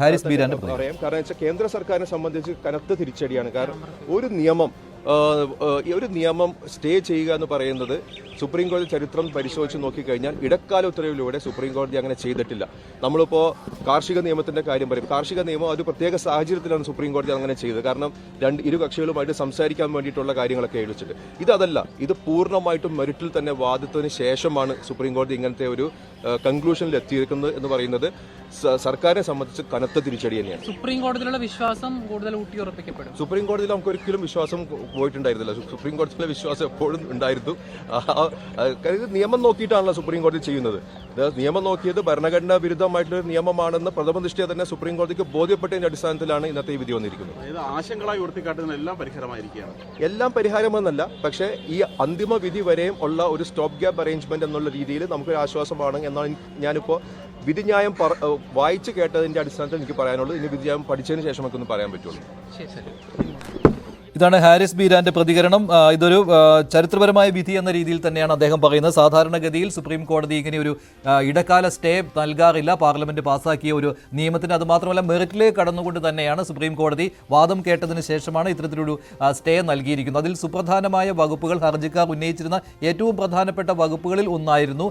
ഹാരിസ് ബീരാന്റെ. പറയാം. കാരണം വെച്ചാൽ കേന്ദ്ര സർക്കാരിനെ സംബന്ധിച്ച് കനത്ത തിരിച്ചടിയാണ്. കാരണം ഒരു നിയമം ഒരു നിയമം സ്റ്റേ ചെയ്യുക എന്ന് പറയുന്നത് സുപ്രീം കോടതി ചരിത്രം പരിശോധിച്ച് നോക്കിക്കഴിഞ്ഞാൽ ഇടക്കാല ഉത്തരവിലൂടെ സുപ്രീം കോടതി അങ്ങനെ ചെയ്തിട്ടില്ല. നമ്മളിപ്പോൾ കാർഷിക നിയമത്തിന്റെ കാര്യം പറയും. കാർഷിക നിയമം ഒരു പ്രത്യേക സാഹചര്യത്തിലാണ് സുപ്രീം കോടതി അങ്ങനെ ചെയ്തത്. കാരണം രണ്ട് ഇരു കക്ഷികളുമായിട്ട് സംസാരിക്കാൻ വേണ്ടിയിട്ടുള്ള കാര്യങ്ങളൊക്കെ എഴുതിച്ചിട്ട് ഇതല്ല ഇത് പൂർണമായിട്ടും മെറിറ്റിൽ തന്നെ വാദത്തിന് ശേഷമാണ് സുപ്രീം കോടതി ഇങ്ങനത്തെ ഒരു കൺക്ലൂഷനിൽ എത്തിയിരിക്കുന്നത് എന്ന് പറയുന്നത്. സർക്കാരിനെ സംബന്ധിച്ച് കനത്ത തിരിച്ചടി തന്നെയാണ്. സുപ്രീം കോടതിയിലുള്ള വിശ്വാസം കൂടുതൽ ഊട്ടിയുറപ്പിക്കപ്പെടും. സുപ്രീം കോടതിയിൽ നമുക്ക് ഒരിക്കലും വിശ്വാസം പോയിട്ടുണ്ടായിരുന്നില്ല. സുപ്രീം കോടതിയിലെ വിശ്വാസം എപ്പോഴും ഉണ്ടായിരുന്നു. നിയമം നോക്കിയിട്ടാണല്ലോ സുപ്രീം കോടതി ചെയ്യുന്നത്. ഇത് നിയമം നോക്കിയത് ഭരണഘടനാ വിരുദ്ധമായിട്ടുള്ള ഒരു നിയമമാണെന്ന് പ്രഥമ ദൃഷ്ടിയ തന്നെ സുപ്രീം കോടതിക്ക് ബോധ്യപ്പെട്ടതിന്റെ അടിസ്ഥാനത്തിലാണ് ഇന്നത്തെ ഈ വിധി വന്നിരിക്കുന്നത്. ആശങ്കകളായി ഉയർത്തിക്കാട്ടുന്ന എല്ലാം പരിഹാരമായിരിക്കുകയാണ്. എല്ലാം പരിഹാരമെന്നല്ല പക്ഷേ ഈ അന്തിമ വിധി വരെയും ഉള്ള ഒരു സ്റ്റോപ്പ് ഗ്യാപ്പ് അറേഞ്ച്മെന്റ് എന്നുള്ള രീതിയിൽ നമുക്കൊരു ആശ്വാസമാണ് എന്നാണ് ഞാനിപ്പോൾ വിധിന്യായം വായിച്ചു കേട്ടതിന്റെ അടിസ്ഥാനത്തിൽ എനിക്ക് പറയാനുള്ളത് ഇനി വിധിന്യായം പഠിച്ചതിന് ശേഷം നമുക്കൊന്ന് പറയാൻ പറ്റുള്ളൂ. ഇതാണ് ഹാരിസ് ബീരാന്റെ പ്രതികരണം. ഇതൊരു ചരിത്രപരമായ വിധി എന്ന രീതിയിൽ തന്നെയാണ് അദ്ദേഹം പറയുന്നത്. സാധാരണഗതിയിൽ സുപ്രീം കോടതി ഇങ്ങനെ ഒരു ഇടക്കാല സ്റ്റേ നൽകാറില്ല. പാർലമെന്റ് പാസാക്കിയ ഒരു നിയമത്തിന് അത് മാത്രമല്ല മെറിറ്റിലേക്ക് കടന്നുകൊണ്ട് തന്നെയാണ് സുപ്രീം കോടതി വാദം കേട്ടതിന് ശേഷമാണ് ഇത്തരത്തിലൊരു സ്റ്റേ നൽകിയിരിക്കുന്നത്. അതിൽ സുപ്രധാനമായ വകുപ്പുകൾ ഹർജിക്കാർ ഉന്നയിച്ചിരുന്ന ഏറ്റവും പ്രധാനപ്പെട്ട വകുപ്പുകളിൽ ഒന്നായിരുന്നു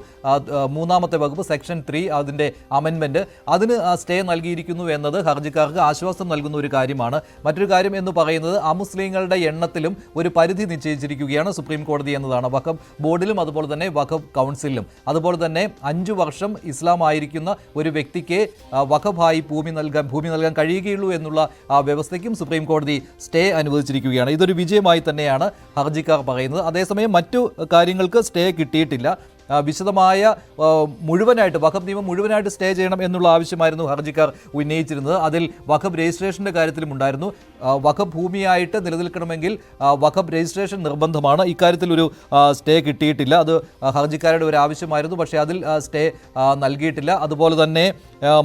മൂന്നാമത്തെ വകുപ്പ് സെക്ഷൻ ത്രീ അതിന്റെ അമെൻമെന്റ് അതിന് സ്റ്റേ നൽകിയിരിക്കുന്നു എന്നത് ഹർജിക്കാർക്ക് ആശ്വാസം നൽകുന്ന ഒരു കാര്യമാണ്. മറ്റൊരു കാര്യം എന്ന് പറയുന്നത് അമുസ്ലിങ്ങളുടെ എണ്ണത്തിലും ഒരു പരിധി നിശ്ചയിച്ചിരിക്കുകയാണ് സുപ്രീം കോടതി എന്നതാണ്. വഖഫ് ബോർഡിലും അതുപോലെ തന്നെ വഖഫ് കൗൺസിലും അതുപോലെ തന്നെ അഞ്ചു വർഷം ഇസ്ലാം ആയിരിക്കുന്ന ഒരു വ്യക്തിക്ക് വഖഫായി ഭൂമി നൽകാൻ ഭൂമി നൽകാൻ കഴിയുകയുള്ളൂ എന്നുള്ള ആ വ്യവസ്ഥയ്ക്കും സുപ്രീം കോടതി സ്റ്റേ അനുവദിച്ചിരിക്കുകയാണ്. ഇതൊരു വിജയമായി തന്നെയാണ് ഹർജിക്കാർ പറയുന്നത്. അതേസമയം മറ്റു കാര്യങ്ങൾക്ക് സ്റ്റേ കിട്ടിയിട്ടില്ല. വിശദമായ മുഴുവനായിട്ട് വഖബ് നിയമം മുഴുവനായിട്ട് സ്റ്റേ ചെയ്യണം എന്നുള്ള ആവശ്യമായിരുന്നു ഹർജിക്കാർ ഉന്നയിച്ചിരുന്നത്. അതിൽ വഖബ് രജിസ്ട്രേഷന്റെ കാര്യത്തിലും ഉണ്ടായിരുന്നു. വഖബ് ഭൂമിയായിട്ട് നിലനിൽക്കണമെങ്കിൽ വഖബ് രജിസ്ട്രേഷൻ നിർബന്ധമാണ്. ഇക്കാര്യത്തിൽ ഒരു സ്റ്റേ കിട്ടിയിട്ടില്ല. അത് ഹർജിക്കാരുടെ ഒരു ആവശ്യമായിരുന്നു. പക്ഷേ അതിൽ സ്റ്റേ നൽകിയിട്ടില്ല. അതുപോലെ തന്നെ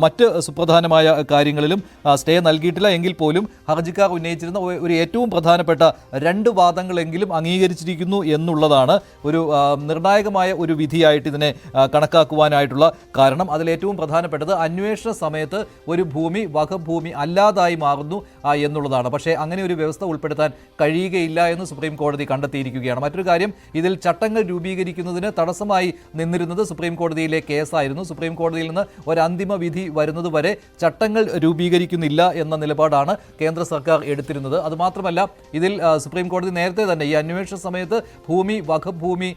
മറ്റ് സുപ്രധാനമായ കാര്യങ്ങളിലും സ്റ്റേ നൽകിയിട്ടില്ല. എങ്കിൽ പോലും ഹർജിക്കാർ ഉന്നയിച്ചിരുന്ന ഒരു ഏറ്റവും പ്രധാനപ്പെട്ട രണ്ട് വാദങ്ങളെങ്കിലും അംഗീകരിച്ചിരിക്കുന്നു എന്നുള്ളതാണ് ഒരു നിർണായകമായ ഒരു വിധിയായിട്ട് ഇതിനെ കണക്കാക്കുവാനായിട്ടുള്ള കാരണം. അതിൽ ഏറ്റവും പ്രധാനപ്പെട്ടത് അന്വേഷണ സമയത്ത് ഒരു ഭൂമി വകഭൂമി ഭൂമി അല്ലാതായി മാറുന്നു. എന്നുള്ളതാണ്. പക്ഷേ അങ്ങനെ ഒരു വ്യവസ്ഥ ഉൾപ്പെടുത്താൻ കഴിയുകയില്ല എന്ന് സുപ്രീം കോടതി കണ്ടെത്തിയിരിക്കുകയാണ്. മറ്റൊരു കാര്യം ഇതിൽ ചട്ടങ്ങൾ രൂപീകരിക്കുന്നതിന് തടസ്സമായി നിന്നിരുന്നത് സുപ്രീം കോടതിയിലെ കേസായിരുന്നു. സുപ്രീം കോടതിയിൽ നിന്ന് ഒരു അന്തിമ വിധി വരുന്നതുവരെ ചട്ടങ്ങൾ രൂപീകരിക്കുന്നില്ല എന്ന നിലപാടാണ് കേന്ദ്ര സർക്കാർ എടുത്തിരുന്നത്. അതുമാത്രമല്ല ഇതിൽ സുപ്രീം കോടതി നേരത്തെ തന്നെ ഈ അന്വേഷണ സമയത്ത് ഭൂമി വഖഫ് ഭൂമി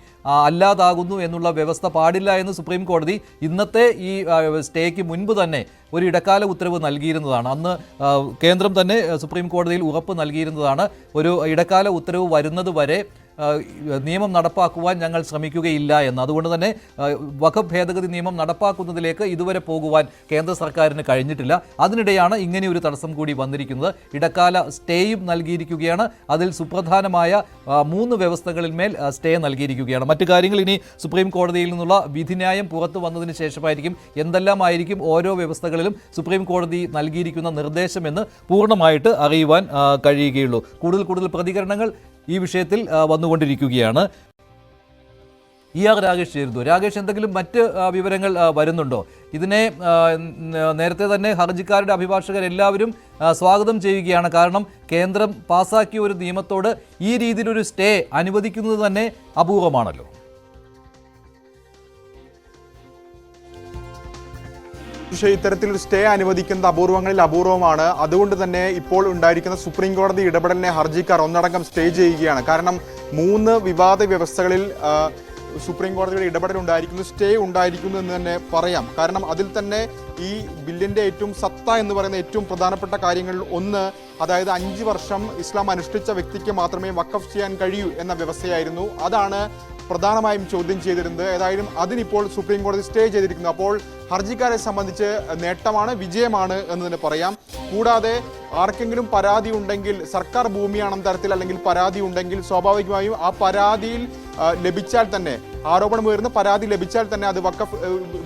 അല്ലാതാകുന്നു എന്നുള്ള വ്യവസ്ഥ പാടില്ല എന്ന് സുപ്രീം കോടതി ഇന്നത്തെ ഈ സ്റ്റേക്ക് മുൻപ് തന്നെ ഒരു ഇടക്കാല ഉത്തരവ് നൽകിയിരുന്നതാണ്. അന്ന് കേന്ദ്രം തന്നെ സുപ്രീം കോടതിയിൽ ഉറപ്പ് നൽകിയിരുന്നതാണ്. ഒരു ഇടക്കാല ഉത്തരവ് വരുന്നത് വരെ നിയമം നടപ്പാക്കുവാൻ ഞങ്ങൾ ശ്രമിക്കുകയില്ല എന്ന്. അതുകൊണ്ട് തന്നെ വഖഫ് ഭേദഗതി നിയമം നടപ്പാക്കുന്നതിലേക്ക് ഇതുവരെ പോകുവാൻ കേന്ദ്ര സർക്കാരിന് കഴിഞ്ഞിട്ടില്ല. അതിനിടെയാണ് ഇങ്ങനെ ഒരു തടസ്സം കൂടി വന്നിരിക്കുന്നത്. ഇടക്കാല സ്റ്റേയും നൽകിയിരിക്കുകയാണ്. അതിൽ സുപ്രധാനമായ മൂന്ന് വ്യവസ്ഥകളിൽ മേൽ സ്റ്റേ നൽകിയിരിക്കുകയാണ്. മറ്റു കാര്യങ്ങൾ ഇനി സുപ്രീം കോടതിയിൽ നിന്നുള്ള വിധിന്യായം പുറത്തു വന്നതിന് ശേഷമായിരിക്കും. എന്തെല്ലാമായിരിക്കും ഓരോ വ്യവസ്ഥകളിലും സുപ്രീം കോടതി നൽകിയിരിക്കുന്ന നിർദ്ദേശമെന്ന് പൂർണമായിട്ട് അറിയുവാൻ കഴിയുകയുള്ളൂ. കൂടുതൽ കൂടുതൽ പ്രതികരണങ്ങൾ ഈ വിഷയത്തിൽ വന്നുകൊണ്ടിരിക്കുകയാണ്. ഇ ആർ രാകേഷ് ചേരുന്നു. രാകേഷ് എന്തെങ്കിലും മറ്റ് വിവരങ്ങൾ വരുന്നുണ്ടോ? ഇതിനെ നേരത്തെ തന്നെ ഹർജിക്കാരുടെ അഭിഭാഷകർ എല്ലാവരും സ്വാഗതം ചെയ്യുകയാണ്. കാരണം കേന്ദ്രം പാസാക്കിയ ഒരു നിയമത്തോട് ഈ രീതിയിലൊരു സ്റ്റേ അനുവദിക്കുന്നത് തന്നെ അപൂർവമാണല്ലോ. പക്ഷേ ഇത്തരത്തിലൊരു സ്റ്റേ അനുവദിക്കുന്നത് അപൂർവങ്ങളിൽ അപൂർവമാണ്. അതുകൊണ്ട് തന്നെ ഇപ്പോൾ ഉണ്ടായിരിക്കുന്ന സുപ്രീം കോടതി ഇടപെടലിനെ ഹർജിക്കാർ ഒന്നടങ്കം സ്റ്റേ ചെയ്യുകയാണ്. കാരണം മൂന്ന് വിവാദ വ്യവസ്ഥകളിൽ സുപ്രീം കോടതിയുടെ ഇടപെടൽ ഉണ്ടായിരിക്കുന്നു സ്റ്റേ ഉണ്ടായിരിക്കുന്നു എന്ന് തന്നെ പറയാം. കാരണം അതിൽ തന്നെ ഈ ബില്ലിന്റെ ഏറ്റവും സത്ത എന്ന് പറയുന്ന ഏറ്റവും പ്രധാനപ്പെട്ട കാര്യങ്ങളിൽ ഒന്ന് അതായത് അഞ്ച് വർഷം ഇസ്ലാം അനുഷ്ഠിച്ച വ്യക്തിക്ക് മാത്രമേ വക്കഫ് ചെയ്യാൻ കഴിയൂ എന്ന വ്യവസ്ഥയായിരുന്നു. അതാണ് പ്രധാനമായും ചോദ്യം ചെയ്തിരുന്നത്. ഏതായാലും അതിനിപ്പോൾ സുപ്രീം കോടതി സ്റ്റേ ചെയ്തിരിക്കുന്നു. അപ്പോൾ ഹർജിക്കാരെ സംബന്ധിച്ച് നേട്ടമാണ് വിജയമാണ് എന്ന് തന്നെ പറയാം. കൂടാതെ ആർക്കെങ്കിലും പരാതി ഉണ്ടെങ്കിൽ സർക്കാർ ഭൂമിയാണെന്ന തരത്തിൽ അല്ലെങ്കിൽ പരാതി ഉണ്ടെങ്കിൽ സ്വാഭാവികമായും ആ പരാതിയിൽ ലഭിച്ചാൽ തന്നെ ആരോപണം ഉയർന്ന പരാതി ലഭിച്ചാൽ തന്നെ അത് വക്കഫ്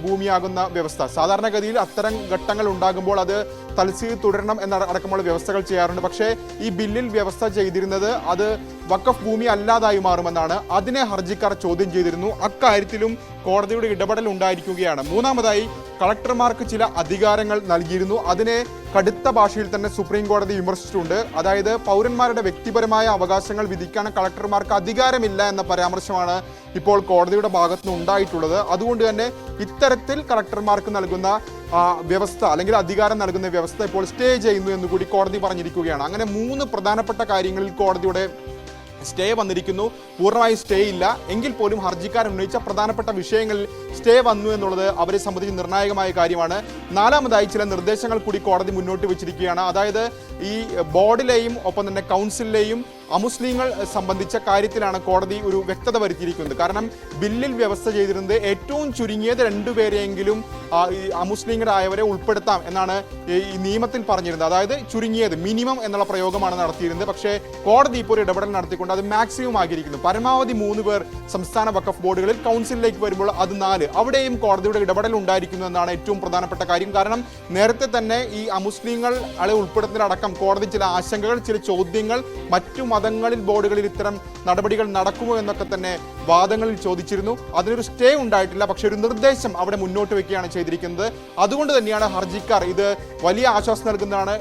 ഭൂമിയാകുന്ന വ്യവസ്ഥ. സാധാരണഗതിയിൽ അത്തരം ഘട്ടങ്ങൾ ഉണ്ടാകുമ്പോൾ അത് തൽസീൽ തുടരണം എന്ന അടക്കമുള്ള വ്യവസ്ഥകൾ ചെയ്യാറുണ്ട്. പക്ഷേ ഈ ബില്ലിൽ വ്യവസ്ഥ ചെയ്തിരുന്നത് അത് വക്കഫ് ഭൂമി അല്ലാതായി മാറുമെന്നാണ് അതിനെ ഹർജിക്കാർ ചോദ്യം ചെയ്തിരുന്നു. അക്കാര്യത്തിലും കോടതിയുടെ ഇടപെടൽ ഉണ്ടായിരിക്കുകയാണ്. മൂന്നാമതായി കളക്ടർമാർക്ക് ചില അധികാരങ്ങൾ നൽകിയിരുന്നു. അതിനെ കടുത്ത ഭാഷയിൽ തന്നെ സുപ്രീം കോടതി വിമർശിച്ചിട്ടുണ്ട്. അതായത് പൗരന്മാരുടെ വ്യക്തിപരമായ അവകാശങ്ങൾ വിധിക്കാൻ കളക്ടർമാർക്ക് അധികാരമില്ല എന്ന പരാമർശമാണ് ഇപ്പോൾ കോടതിയുടെ ഭാഗത്തു നിന്ന് ഉണ്ടായിട്ടുള്ളത്. അതുകൊണ്ട് തന്നെ ഇത്തരത്തിൽ കളക്ടർമാർക്ക് നൽകുന്ന വ്യവസ്ഥ അല്ലെങ്കിൽ അധികാരം നൽകുന്ന വ്യവസ്ഥ ഇപ്പോൾ സ്റ്റേ ചെയ്യുന്നു എന്ന് കൂടി കോടതി പറഞ്ഞിരിക്കുകയാണ്. അങ്ങനെ മൂന്ന് പ്രധാനപ്പെട്ട കാര്യങ്ങളിൽ കോടതിയുടെ സ്റ്റേ വന്നിരിക്കുന്നു. പൂർണമായും സ്റ്റേ ഇല്ല. എങ്കിൽ പോലും ഹർജിക്കാരൻ ഉന്നയിച്ച പ്രധാനപ്പെട്ട വിഷയങ്ങളിൽ സ്റ്റേ വന്നു എന്നുള്ളത് അവരെ സംബന്ധിച്ച് നിർണായകമായ കാര്യമാണ്. നാലാമതായി ചില നിർദ്ദേശങ്ങൾ കൂടി കോടതി മുന്നോട്ട് വെച്ചിരിക്കുകയാണ്. അതായത് ഈ ബോർഡിലെയും ഒപ്പം തന്നെ കൗൺസിലിലെയും അമുസ്ലിങ്ങൾ സംബന്ധിച്ച കാര്യത്തിലാണ് കോടതി ഒരു വ്യക്തത വരുത്തിയിരിക്കുന്നത്. കാരണം ബില്ലിൽ വ്യവസ്ഥ ചെയ്തിരുന്നത് ഏറ്റവും ചുരുങ്ങിയത് രണ്ടുപേരെയെങ്കിലും അമുസ്ലിങ്ങളായവരെ ഉൾപ്പെടുത്താം എന്നാണ് ഈ നിയമത്തിൽ പറഞ്ഞിരുന്നത്. അതായത് ചുരുങ്ങിയത് മിനിമം എന്നുള്ള പ്രയോഗമാണ് നടത്തിയിരുന്നത്. പക്ഷേ കോടതി ഇപ്പോൾ ഒരു ഇടപെടൽ നടത്തിക്കൊണ്ട് അത് മാക്സിമം ആക്കിയിരിക്കുന്നു. പരമാവധി മൂന്ന് പേർ സംസ്ഥാന വഖഫ് ബോർഡുകളിൽ കൗൺസിലിലേക്ക് വരുമ്പോൾ അത് നാല് അവിടെയും കോടതിയുടെ ഇടപെടൽ ഉണ്ടായിരിക്കുന്നു എന്നാണ് ഏറ്റവും പ്രധാനപ്പെട്ട കാര്യം. കാരണം നേരത്തെ തന്നെ ഈ അമുസ്ലിങ്ങൾ ആളെ ഉൾപ്പെടുത്തുന്നതിനടക്കം കോടതി ചില ആശങ്കകൾ ചില ചോദ്യങ്ങൾ മറ്റു മതങ്ങളിൽ ബോർഡുകളിൽ ഇത്തരം നടപടികൾ നടക്കുമോ എന്നൊക്കെ തന്നെ വാദങ്ങളിൽ ചോദിച്ചിരുന്നു. അതിനൊരു സ്റ്റേ ഉണ്ടായിട്ടില്ല പക്ഷെ ഒരു നിർദ്ദേശം അവിടെ മുന്നോട്ട് വെക്കുകയാണ് ചെയ്തിരിക്കുന്നത്. അതുകൊണ്ട് തന്നെയാണ് ഹർജിക്കാർ ഇത് വലിയ ആശ്വാസം നൽകുന്നതാണ്.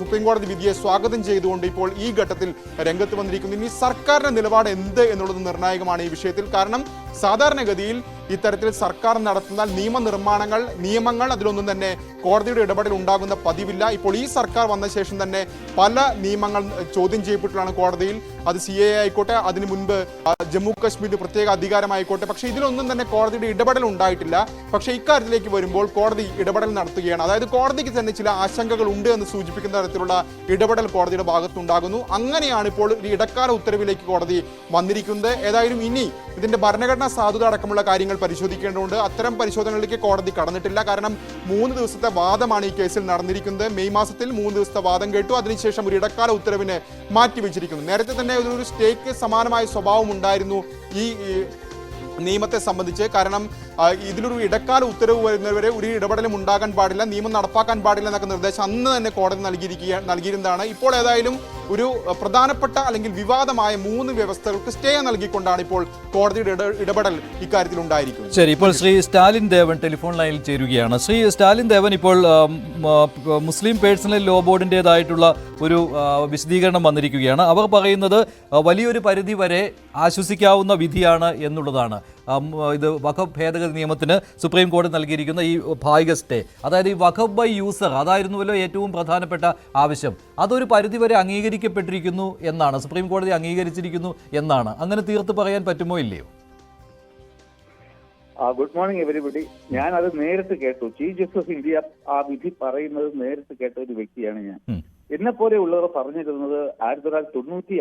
സുപ്രീം കോടതി വിധിയെ സ്വാഗതം ചെയ്തുകൊണ്ട് ഇപ്പോൾ ഈ ഘട്ടത്തിൽ രംഗത്ത് വന്നിരിക്കുന്നു. ഇനി സർക്കാരിന്റെ നിലപാട് എന്ത് എന്നുള്ളത് നിർണായകമാണ് ഈ വിഷയത്തിൽ. കാരണം സാധാരണഗതിയിൽ ഇത്തരത്തിൽ സർക്കാർ നടത്തുന്ന നിയമനിർമ്മാണങ്ങൾ നിയമങ്ങൾ അതിലൊന്നും തന്നെ കോടതിയുടെ ഇടപെടൽ ഉണ്ടാകുന്ന പതിവില്ല. ഇപ്പോൾ ഈ സർക്കാർ വന്ന ശേഷം തന്നെ പല നിയമങ്ങൾ ചോദ്യം ചെയ്യപ്പെട്ടിട്ടാണ് കോടതിയിൽ. അത് സി എ ആയിക്കോട്ടെ അതിനു മുൻപ് ജമ്മു കാശ്മീരിന്റെ പ്രത്യേക അധികാരമായിക്കോട്ടെ. പക്ഷേ ഇതിലൊന്നും തന്നെ കോടതിയുടെ ഇടപെടൽ ഉണ്ടായിട്ടില്ല. പക്ഷേ ഇക്കാര്യത്തിലേക്ക് വരുമ്പോൾ കോടതി ഇടപെടൽ നടത്തുകയാണ്. അതായത് കോടതിക്ക് തന്നെ ചില ആശങ്കകൾ ഉണ്ട് എന്ന് സൂചിപ്പിക്കുന്ന തരത്തിലുള്ള ഇടപെടൽ കോടതിയുടെ ഭാഗത്തുണ്ടാകുന്നു. അങ്ങനെയാണ് ഇപ്പോൾ ഒരു ഇടക്കാല ഉത്തരവിലേക്ക് കോടതി വന്നിരിക്കുന്നത്. ഏതായാലും ഇനി ഇതിന്റെ ഭരണഘടനാ സാധുത അടക്കമുള്ള കാര്യങ്ങൾ പരിശോധിക്കേണ്ടതുണ്ട്. അത്തരം പരിശോധനകളിലേക്ക് കോടതി കടന്നിട്ടില്ല. കാരണം മൂന്ന് ദിവസത്തെ വാദമാണ് ഈ കേസിൽ നടന്നിരിക്കുന്നത്. മെയ് മാസത്തിൽ മൂന്ന് ദിവസത്തെ വാദം കേട്ടു. അതിനുശേഷം ഒരു ഇടക്കാല ഉത്തരവിന് മാറ്റിവെച്ചിരിക്കുന്നു. നേരത്തെ തന്നെ ഒരു സ്റ്റേക്ക് സമാനമായ സ്വഭാവം ഉണ്ടായിരുന്നു ഈ നിയമത്തെ സംബന്ധിച്ച്. കാരണം ഇതിലൊരു ഇടക്കാല ഉത്തരവ് വരുന്നവരെ ഒരു ഇടപെടലും ഉണ്ടാകാൻ പാടില്ല നിയമം നടപ്പാക്കാൻ പാടില്ല എന്നൊക്കെ നിർദ്ദേശം അന്ന് തന്നെ കോടതി നൽകിയിരിക്കുക നൽകിയിരുന്നതാണ്. ഇപ്പോൾ ഏതായാലും ഒരു പ്രധാനപ്പെട്ട അല്ലെങ്കിൽ വിവാദമായ മൂന്ന് വ്യവസ്ഥകൾക്ക് സ്റ്റേ നൽകിക്കൊണ്ടാണ് ഇപ്പോൾ കോടതിയുടെ ഇട- ഇടപെടൽ ഇക്കാര്യത്തിൽ ഉണ്ടായിരിക്കുന്നത്. ശരി ഇപ്പോൾ ശ്രീ സ്റ്റാലിൻ ദേവൻ ടെലിഫോൺ ലൈനിൽ ചേരുകയാണ്. ശ്രീ സ്റ്റാലിൻ ദേവൻ ഇപ്പോൾ മുസ്ലിം പേഴ്സണൽ ലോ ബോർഡിന്റെതായിട്ടുള്ള ഒരു വിശദീകരണം വന്നിരിക്കുകയാണ്. അവർ പറയുന്നത് വലിയൊരു പരിധി വരെ ആശ്വസിക്കാവുന്ന വിധിയാണ് എന്നുള്ളതാണ്. ഇത് വഖഫ് ഭേദഗതി നിയമത്തിന് സുപ്രീം കോടതി നൽകിയിരിക്കുന്ന ഈ ഭാഗിക സ്റ്റേ. അതായത് ഈ വഖഫ് ബൈ യൂസർ അതായിരുന്നുവല്ലോ ഏറ്റവും പ്രധാനപ്പെട്ട ആവശ്യം. അതൊരു പരിധിവരെ അംഗീകരിക്കപ്പെട്ടിരിക്കുന്നു എന്നാണ് സുപ്രീം കോടതി അംഗീകരിച്ചിരിക്കുന്നു എന്നാണ്. അങ്ങനെ തീർത്ത് പറയാൻ പറ്റുമോ ഇല്ലയോ? ആ ഗുഡ് മോർണിംഗ് എവരിബഡി. ഞാൻ അത് നേരിട്ട് കേട്ടു. ചീഫ് ജസ്റ്റിസ് ഇന്ത്യ ആ വിധി പറയുന്നത് നേരിട്ട് കേട്ട ഒരു വ്യക്തിയാണ് ഞാൻ. എന്നെ എന്നെ പോലെയുള്ളവർ പറഞ്ഞിരുന്നത് ആയിരത്തി തൊള്ളായിരത്തി തൊണ്ണൂറ്റി